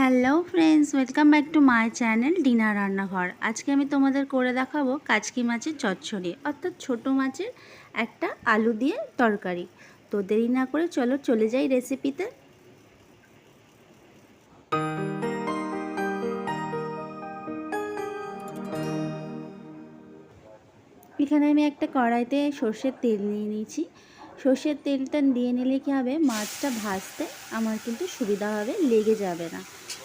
Hello friends welcome back to my channel dinner রান্নাঘর আজকে আমি তোমাদের করে দেখাবো কাচকি মাছের চচ্চড়ি, অর্থাৎ ছোট মাছের একটা আলু দিয়ে তরকারি। তো দেরি না করে চলো, চলে যাই রেসিপিতে এখানে আমি একটা কড়াইতে সর্ষের তেল নিয়ে নিয়েছি। সর্ষের তেল তেলটা দিয়ে নিলে কী হবে? মাছটা ভাজতে আমার কিন্তু সুবিধা হবে, লেগে যাবে না।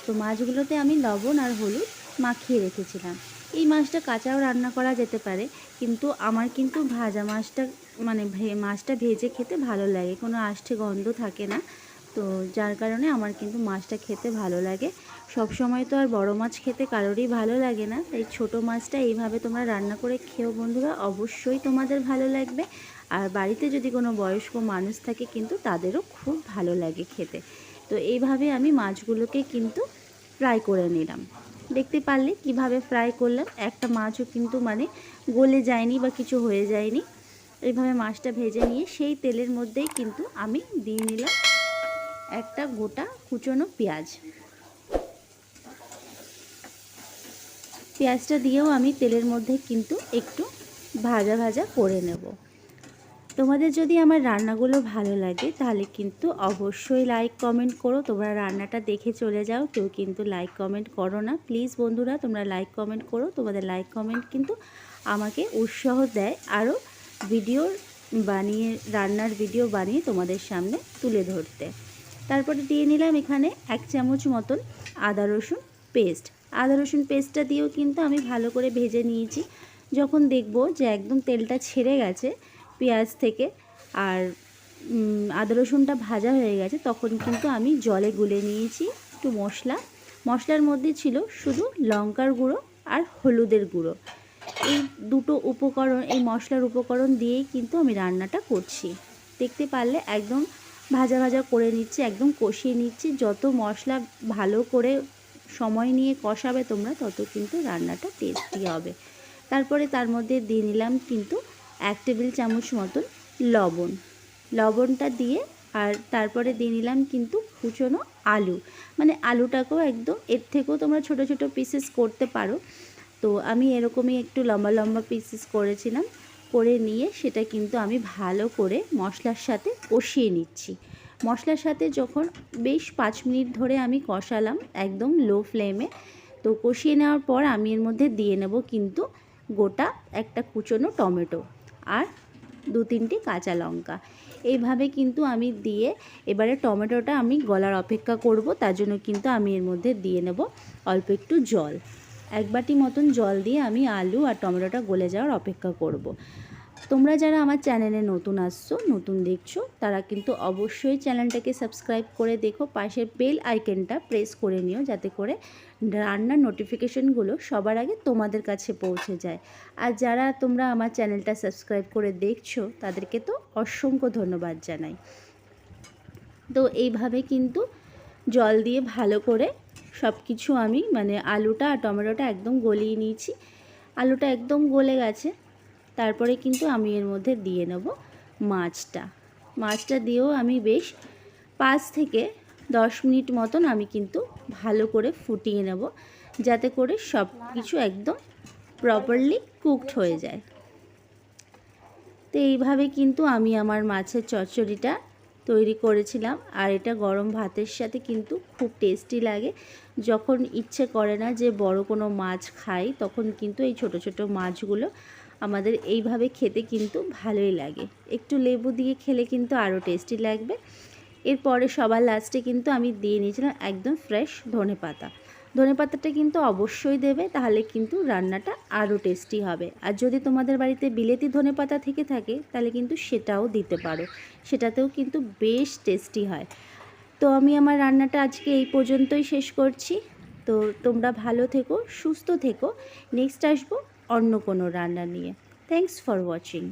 তো মাছগুলোতে আমি লবণ আর হলুদ মাখিয়ে রেখেছিলাম। এই মাছটা কাঁচাও রান্না করা যেতে পারে, কিন্তু আমার কিন্তু ভাজা মাছটা মানে মাছটা ভেজে খেতে ভালো লাগে। কোনো আষ্টে গন্ধ থাকে না। তো যার কারণে আমার কিন্তু মাছটা খেতে ভালো লাগে। সব সময় তো আর বড় মাছ খেতে কারোরই ভালো লাগে না। এই ছোট মাছটা এইভাবে তোমরা রান্না করে খেও বন্ধুরা। অবশ্যই তোমাদের ভালো লাগবে। আর বাড়িতে যদি কোনো বয়স্ক মানুষ থাকে কিন্তু তাদেরও খুব ভালো লাগে খেতে। তো এইভাবে আমি মাছগুলোকে কিন্তু ফ্রাই করে নিলাম। দেখতে পারলে কীভাবে ফ্রাই করলাম? একটা মাছও কিন্তু মানে গলে যায়নি বা কিছু হয়ে যায়নি। এইভাবে মাছটা ভেজে নিয়ে সেই তেলের মধ্যেই কিন্তু আমি দিয়ে নিলাম একটা গোটা কুচনো পেঁয়াজ। পেঁয়াজটা দিয়েও আমি তেলের মধ্যে কিন্তু একটু ভাজা ভাজা করে নেব। তোমাদের যদি আমার রান্নাগুলো ভালো লাগে, তাহলে কিন্তু অবশ্যই লাইক কমেন্ট করো। তোমরা রান্নাটা দেখে চলে যাও, কেউ কিন্তু লাইক কমেন্ট করো না। প্লিজ বন্ধুরা, তোমরা লাইক কমেন্ট করো। তোমাদের লাইক কমেন্ট কিন্তু আমাকে উৎসাহ দেয়। আরও ভিডিও বানিয়ে, রান্নার ভিডিও বানিয়ে তোমাদের সামনে তুলে ধরতে। তারপরে দিয়ে নিলাম এখানে এক চামচ মতন আদা রসুন পেস্ট আদা রসুন পেস্টটা দিয়েও কিন্তু আমি ভালো করে ভেজে নিয়েছি। যখন দেখব যে একদম তেলটা ছেড়ে গেছে পেঁয়াজ থেকে আর আদা রসুনটা ভাজা হয়ে গেছে, তখন কিন্তু আমি জলে গুলে নিয়েছি একটু মশলা। মশলার মধ্যে ছিল শুধু লঙ্কার গুঁড়ো আর হলুদের গুঁড়ো। এই দুটো উপকরণ, এই মশলার উপকরণ দিয়েই কিন্তু আমি রান্নাটা করছি। দেখতে পারলে একদম ভাজা ভাজা করে নিচ্ছি, একদম কষিয়ে নিচ্ছি। যত মশলা ভালো করে সময় নিয়ে কষাবে তোমরা, তত কিন্তু রান্নাটা টেস্টি হবে। তারপরে তার মধ্যে দিয়ে নিলাম কিন্তু এক টেবিল চামচ মতন লবণ। লবণটা দিয়ে আর তারপরে দিয়ে নিলাম কিন্তু কুচনো আলু। মানে আলুটাকেও একদম, এর থেকেও তোমরা ছোট ছোট পিসেস করতে পারো। তো আমি এরকমই একটু লম্বা লম্বা পিসেস করেছিলাম। করে নিয়ে সেটা কিন্তু আমি ভালো করে মশলার সাথে কষিয়ে নিচ্ছি। মশলার সাথে যখন বেশ পাঁচ মিনিট ধরে আমি কষালাম একদম লো ফ্লেমে তো কষিয়ে নেওয়ার পর আমি এর মধ্যে দিয়ে নেব কিন্তু গোটা একটা কুচনো টমেটো। আর দু তিনটি কাঁচা লঙ্কা এইভাবে কিন্তু আমি দিয়ে এবারে টমেটোটা আমি গলার অপেক্ষা করব, তার জন্য কিন্তু আমি এর মধ্যে দিয়ে নেব অল্প একটু জল এক বাটি মতন জল দিয়ে আমি আলু আর টমেটোটা গলে যাওয়ার অপেক্ষা করব। তোমরা যারা আমার চ্যানেলে নতুন আসছো, নতুন দেখছ, তারা কিন্তু অবশ্যই চ্যানেলটাকে সাবস্ক্রাইব করে দেখো, পাশের বেল আইকনটা প্রেস করে নিও যাতে করে রান্নার নোটিফিকেশনগুলো সবার আগে তোমাদের কাছে পৌঁছে যায়। আর যারা তোমরা আমার চ্যানেলটা সাবস্ক্রাইব করে দেখছ, তাদেরকে তো অসংখ্য ধন্যবাদ জানাই। তো এইভাবে কিন্তু জল দিয়ে ভালো করে সব কিছু আমি মানে আলুটা আর টমেটোটা একদম গলিয়ে নিয়েছি। আলুটা একদম গলে গেছে। তারপরে কিন্তু আমি এর মধ্যে দিয়ে নেব মাছটা। মাছটা দিয়েও আমি বেশ পাঁচ থেকে দশ মিনিট মতন আমি কিন্তু ভালো করে ফুটিয়ে নেব, যাতে করে সব কিছু একদম প্রপারলি কুকড হয়ে যায়। তো এইভাবে কিন্তু আমি আমার মাছের চচ্চড়িটা তৈরি করেছিলাম, আর এটা গরম ভাতের সাথে কিন্তু খুব টেস্টি লাগে। যখন ইচ্ছে করে না যে বড় কোনো মাছ খাই, তখন কিন্তু এই ছোট ছোট মাছগুলো আমাদের এইভাবে খেতে কিন্তু ভালোই লাগে। একটু লেবু দিয়ে খেলে কিন্তু আরও টেস্টি লাগবে। এরপরে সবার লাস্টে কিন্তু আমি দিয়ে নিয়েছিলাম একদম ফ্রেশ ধনে পাতা। ধনে পাতাটা কিন্তু অবশ্যই দেবে, তাহলে কিন্তু রান্নাটা আরও টেস্টি হবে। আর যদি তোমাদের বাড়িতে বিলেতি ধনে পাতা থেকে থাকে, তাহলে কিন্তু সেটাও দিতে পারো। সেটাতেও কিন্তু বেশ টেস্টি হয়। তো আমি আমার রান্নাটা আজকে এই পর্যন্তই শেষ করছি। তো তোমরা ভালো থেকো, সুস্থ থেকো। নেক্সট আসব অন্য কোনো রান্না নিয়ে। Thanks for watching